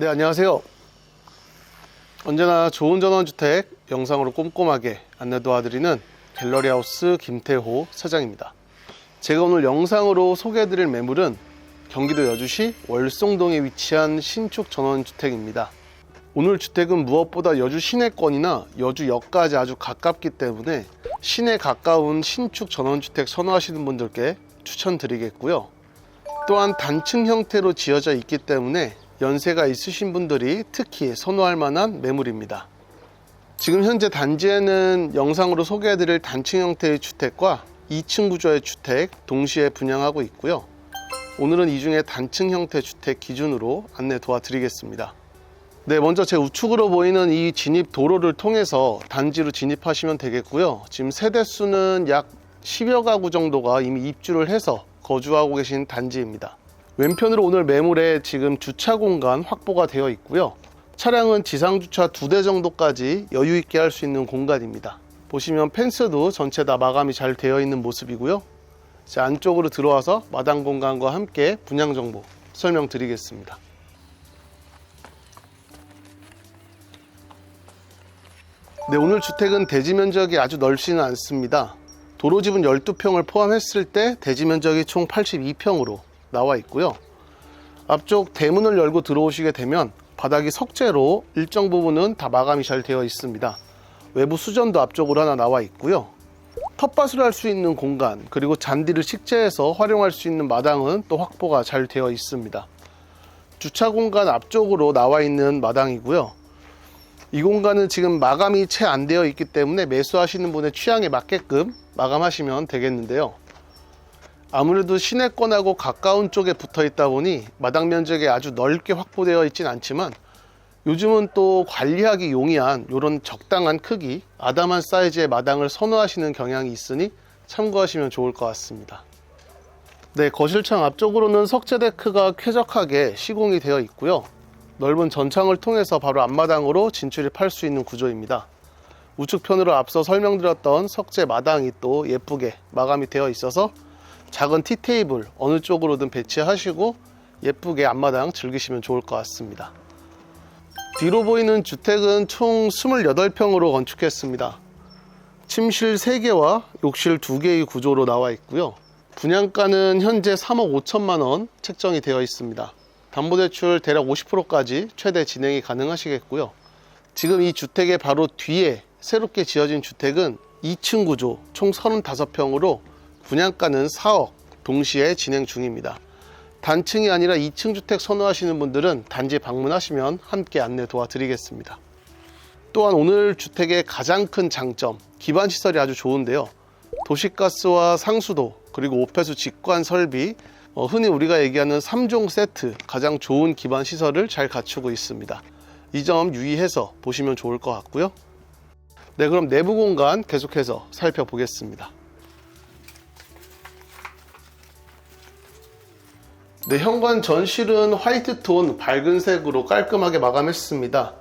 네, 안녕하세요. 언제나 좋은 전원주택 영상으로 꼼꼼하게 안내 도와드리는 갤러리하우스 김태호 사장입니다. 제가 오늘 영상으로 소개해드릴 매물은 경기도 여주시 월송동에 위치한 신축 전원주택입니다. 오늘 주택은 무엇보다 여주 시내권이나 여주역까지 아주 가깝기 때문에 시내 가까운 신축 전원주택 선호하시는 분들께 추천드리겠고요. 또한 단층 형태로 지어져 있기 때문에 연세가 있으신 분들이 특히 선호할 만한 매물입니다. 지금 현재 단지에는 영상으로 소개해드릴 단층 형태의 주택과 2층 구조의 주택 동시에 분양하고 있고요. 오늘은 이 중에 단층 형태 주택 기준으로 안내 도와드리겠습니다. 네, 먼저 제 우측으로 보이는 이 진입 도로를 통해서 단지로 진입하시면 되겠고요. 지금 세대 수는 약 10여 가구 정도가 이미 입주를 해서 거주하고 계신 단지입니다. 왼편으로 오늘 매물에 지금 주차 공간 확보가 되어 있고요. 차량은 지상 주차 두 대 정도까지 여유 있게 할 수 있는 공간입니다. 보시면 펜스도 전체 다 마감이 잘 되어 있는 모습이고요. 자, 안쪽으로 들어와서 마당 공간과 함께 분양 정보 설명드리겠습니다. 네, 오늘 주택은 대지 면적이 아주 넓지는 않습니다. 도로집은 12평을 포함했을 때 대지 면적이 총 82평으로 나와 있고요. 앞쪽 대문을 열고 들어오시게 되면 바닥이 석재로 일정 부분은 다 마감이 잘 되어 있습니다. 외부 수전도 앞쪽으로 하나 나와 있고요. 텃밭을 할 수 있는 공간 그리고 잔디를 식재해서 활용할 수 있는 마당은 또 확보가 잘 되어 있습니다. 주차 공간 앞쪽으로 나와 있는 마당이고요. 이 공간은 지금 마감이 채 안 되어 있기 때문에 매수하시는 분의 취향에 맞게끔 마감하시면 되겠는데요. 아무래도 시내권하고 가까운 쪽에 붙어 있다 보니 마당 면적이 아주 넓게 확보되어 있진 않지만 요즘은 또 관리하기 용이한 이런 적당한 크기, 아담한 사이즈의 마당을 선호하시는 경향이 있으니 참고하시면 좋을 것 같습니다. 네, 거실창 앞쪽으로는 석재 데크가 쾌적하게 시공이 되어 있고요. 넓은 전창을 통해서 바로 앞마당으로 진출입할 수 있는 구조입니다. 우측편으로 앞서 설명드렸던 석재 마당이 또 예쁘게 마감이 되어 있어서 작은 티테이블 어느 쪽으로든 배치하시고 예쁘게 앞마당 즐기시면 좋을 것 같습니다. 뒤로 보이는 주택은 총 28평으로 건축했습니다. 침실 3개와 욕실 2개의 구조로 나와 있고요. 분양가는 현재 3억 5천만 원 책정이 되어 있습니다. 담보대출 대략 50%까지 최대 진행이 가능하시겠고요. 지금 이 주택의 바로 뒤에 새롭게 지어진 주택은 2층 구조 총 35평으로 분양가는 4억 동시에 진행 중입니다. 단층이 아니라 2층 주택 선호하시는 분들은 단지 방문하시면 함께 안내 도와드리겠습니다. 또한 오늘 주택의 가장 큰 장점, 기반 시설이 아주 좋은데요. 도시가스와 상수도, 그리고 오폐수 직관 설비, 어, 흔히 우리가 얘기하는 3종 세트, 가장 좋은 기반 시설을 잘 갖추고 있습니다. 이 점 유의해서 보시면 좋을 것 같고요. 네, 그럼 내부 공간 계속해서 살펴보겠습니다. 네, 현관 전실은 화이트 톤 밝은 색으로 깔끔하게 마감했습니다.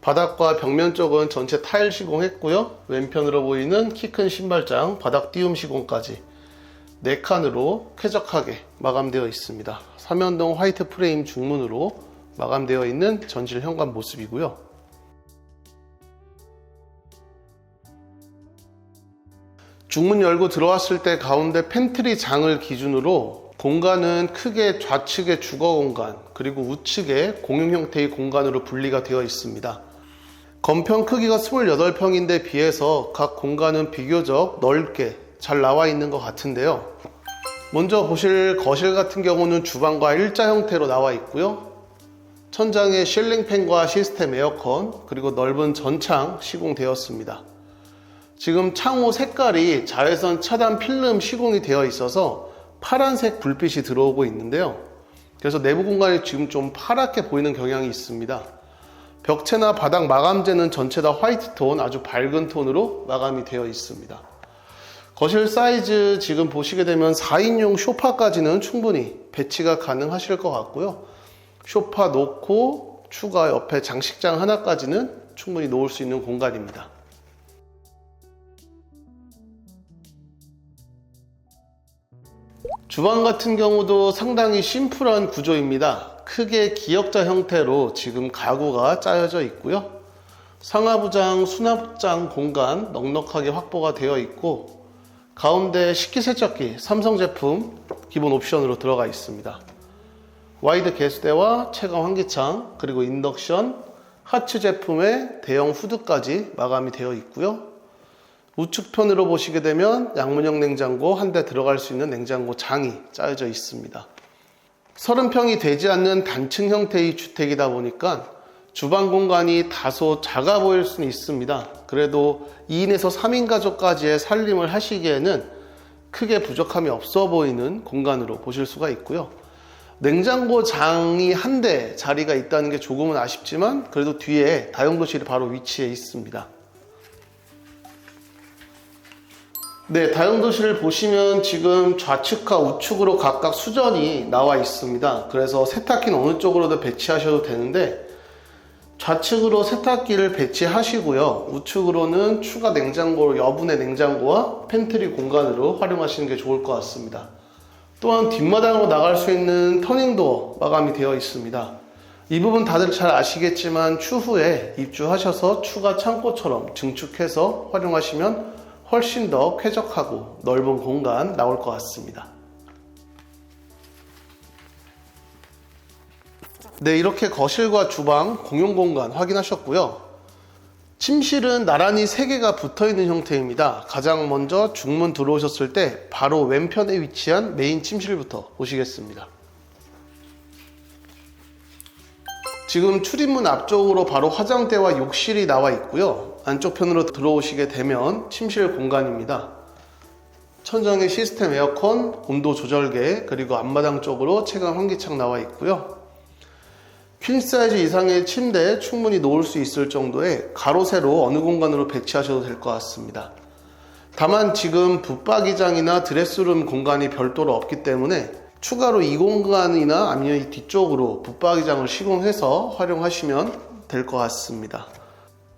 바닥과 벽면 쪽은 전체 타일 시공했고요. 왼편으로 보이는 키 큰 신발장, 바닥 띄움 시공까지 4칸으로 쾌적하게 마감되어 있습니다. 삼연동 화이트 프레임 중문으로 마감되어 있는 전실 현관 모습이고요. 중문 열고 들어왔을 때 가운데 팬트리 장을 기준으로 공간은 크게 좌측의 주거 공간 그리고 우측에 공용 형태의 공간으로 분리가 되어 있습니다. 건평 크기가 28평인데 비해서 각 공간은 비교적 넓게 잘 나와 있는 것 같은데요. 먼저 보실 거실 같은 경우는 주방과 일자 형태로 나와 있고요. 천장에 실링팬과 시스템 에어컨 그리고 넓은 전창 시공되었습니다. 지금 창호 색깔이 자외선 차단 필름 시공이 되어 있어서 파란색 불빛이 들어오고 있는데요. 그래서 내부 공간이 지금 좀 파랗게 보이는 경향이 있습니다. 벽체나 바닥 마감재는 전체 다 화이트 톤, 아주 밝은 톤으로 마감이 되어 있습니다. 거실 사이즈 지금 보시게 되면 4인용 쇼파까지는 충분히 배치가 가능하실 것 같고요. 쇼파 놓고 추가 옆에 장식장 하나까지는 충분히 놓을 수 있는 공간입니다. 주방 같은 경우도 상당히 심플한 구조입니다. 크게 기역자 형태로 지금 가구가 짜여져 있고요. 상하부장, 수납장 공간 넉넉하게 확보가 되어 있고 가운데 식기세척기 삼성 제품 기본 옵션으로 들어가 있습니다. 와이드 개수대와 체감 환기창 그리고 인덕션 하츠 제품의 대형 후드까지 마감이 되어 있고요. 우측편으로 보시게 되면 양문형 냉장고 한 대 들어갈 수 있는 냉장고 장이 짜여져 있습니다. 30평이 되지 않는 단층 형태의 주택이다 보니까 주방 공간이 다소 작아 보일 수는 있습니다. 그래도 2인에서 3인 가족까지의 살림을 하시기에는 크게 부족함이 없어 보이는 공간으로 보실 수가 있고요. 냉장고 장이 한 대 자리가 있다는 게 조금은 아쉽지만 그래도 뒤에 다용도실이 바로 위치해 있습니다. 네, 다용도실을 보시면 지금 좌측과 우측으로 각각 수전이 나와 있습니다. 그래서 세탁기는 어느 쪽으로도 배치하셔도 되는데 좌측으로 세탁기를 배치하시고요. 우측으로는 추가 냉장고, 여분의 냉장고와 팬트리 공간으로 활용하시는 게 좋을 것 같습니다. 또한 뒷마당으로 나갈 수 있는 터닝도 마감이 되어 있습니다. 이 부분 다들 잘 아시겠지만 추후에 입주하셔서 추가 창고처럼 증축해서 활용하시면 훨씬 더 쾌적하고 넓은 공간 나올 것 같습니다. 네, 이렇게 거실과 주방 공용 공간 확인하셨고요. 침실은 나란히 3개가 붙어 있는 형태입니다. 가장 먼저 중문 들어오셨을 때 바로 왼편에 위치한 메인 침실부터 보시겠습니다. 지금 출입문 앞쪽으로 바로 화장대와 욕실이 나와 있고요. 안쪽 편으로 들어오시게 되면 침실 공간입니다. 천장에 시스템 에어컨, 온도 조절계, 그리고 앞마당 쪽으로 체감 환기창 나와 있고요. 퀸 사이즈 이상의 침대에 충분히 놓을 수 있을 정도의 가로 세로 어느 공간으로 배치하셔도 될 것 같습니다. 다만 지금 붙박이장이나 드레스룸 공간이 별도로 없기 때문에 추가로 이 공간이나 이 뒤쪽으로 붙박이장을 시공해서 활용하시면 될 것 같습니다.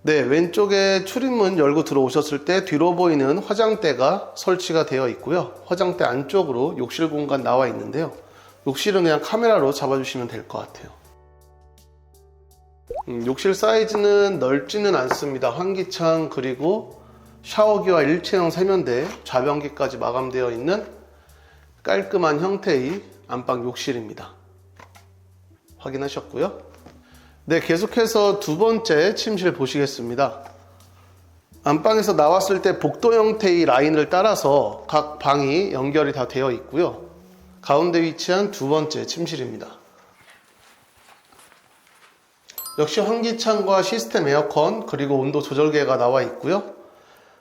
네, 왼쪽에 출입문 열고 들어오셨을 때 뒤로 보이는 화장대가 설치가 되어 있고요. 화장대 안쪽으로 욕실 공간 나와 있는데요. 욕실은 그냥 카메라로 잡아주시면 될 것 같아요. 음, 욕실 사이즈는 넓지는 않습니다. 환기창 그리고 샤워기와 일체형 세면대, 좌변기까지 마감되어 있는 깔끔한 형태의 안방 욕실입니다. 확인하셨고요. 네, 계속해서 두 번째 침실 보시겠습니다. 안방에서 나왔을 때 복도 형태의 라인을 따라서 각 방이 연결이 다 되어 있고요. 가운데 위치한 두 번째 침실입니다. 역시 환기창과 시스템 에어컨 그리고 온도 조절계가 나와 있고요.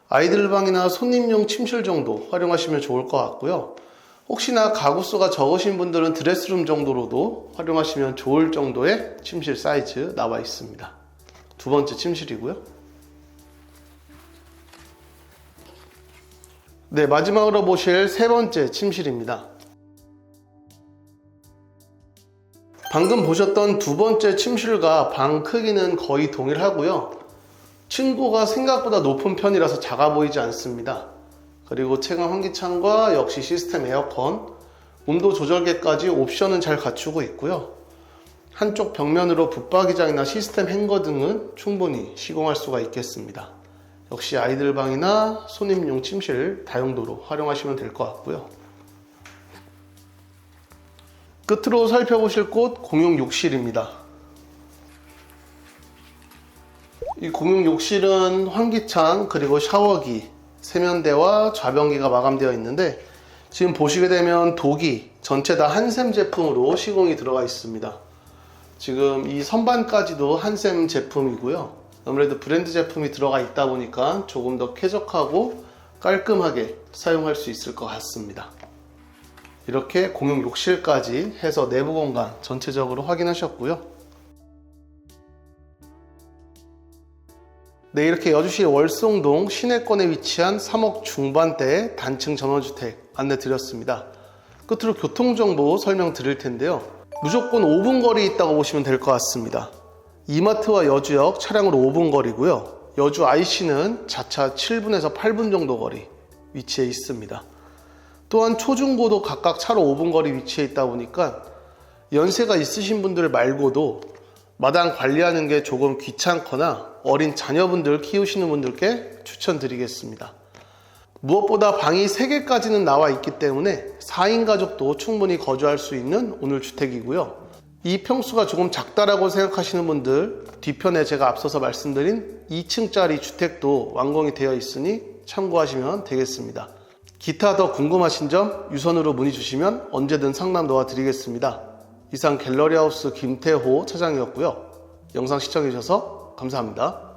아이들 방이나 손님용 침실 정도 활용하시면 좋을 것 같고요. 혹시나 가구 수가 적으신 분들은 드레스룸 정도로도 활용하시면 좋을 정도의 침실 사이즈 나와 있습니다. 두 번째 침실이고요. 네, 마지막으로 보실 세 번째 침실입니다. 방금 보셨던 두 번째 침실과 방 크기는 거의 동일하고요. 층고가 생각보다 높은 편이라서 작아 보이지 않습니다. 그리고 체감 환기창과 역시 시스템 에어컨, 온도 조절계까지 옵션은 잘 갖추고 있고요. 한쪽 벽면으로 붙박이장이나 시스템 행거 등은 충분히 시공할 수가 있겠습니다. 역시 아이들 방이나 손님용 침실 다용도로 활용하시면 될 것 같고요. 끝으로 살펴보실 곳 공용 욕실입니다. 이 공용 욕실은 환기창 그리고 샤워기, 세면대와 좌변기가 마감되어 있는데 지금 보시게 되면 독이 전체 다 한샘 제품으로 시공이 들어가 있습니다. 지금 이 선반까지도 한샘 제품이고요. 아무래도 브랜드 제품이 들어가 있다 보니까 조금 더 쾌적하고 깔끔하게 사용할 수 있을 것 같습니다. 이렇게 공용 욕실까지 해서 내부 공간 전체적으로 확인하셨고요. 네, 이렇게 여주시 월송동 시내권에 위치한 3억 중반대 단층 전원주택 안내 드렸습니다. 끝으로 교통정보 설명 드릴 텐데요. 무조건 5분 거리 있다고 보시면 될 것 같습니다. 이마트와 여주역 차량으로 5분 거리고요. 여주 IC는 자차 7분에서 8분 정도 거리 위치해 있습니다. 또한 초중고도 각각 차로 5분 거리 위치해 있다 보니까 연세가 있으신 분들 말고도 마당 관리하는 게 조금 귀찮거나 어린 자녀분들 키우시는 분들께 추천드리겠습니다. 무엇보다 방이 3개까지는 나와 있기 때문에 4인 가족도 충분히 거주할 수 있는 오늘 주택이고요. 이 평수가 조금 작다라고 생각하시는 분들 뒤편에 제가 앞서서 말씀드린 2층짜리 주택도 완공이 되어 있으니 참고하시면 되겠습니다. 기타 더 궁금하신 점 유선으로 문의 주시면 언제든 상담 도와드리겠습니다. 이상 갤러리하우스 김태호 차장이었고요. 영상 시청해주셔서 감사합니다.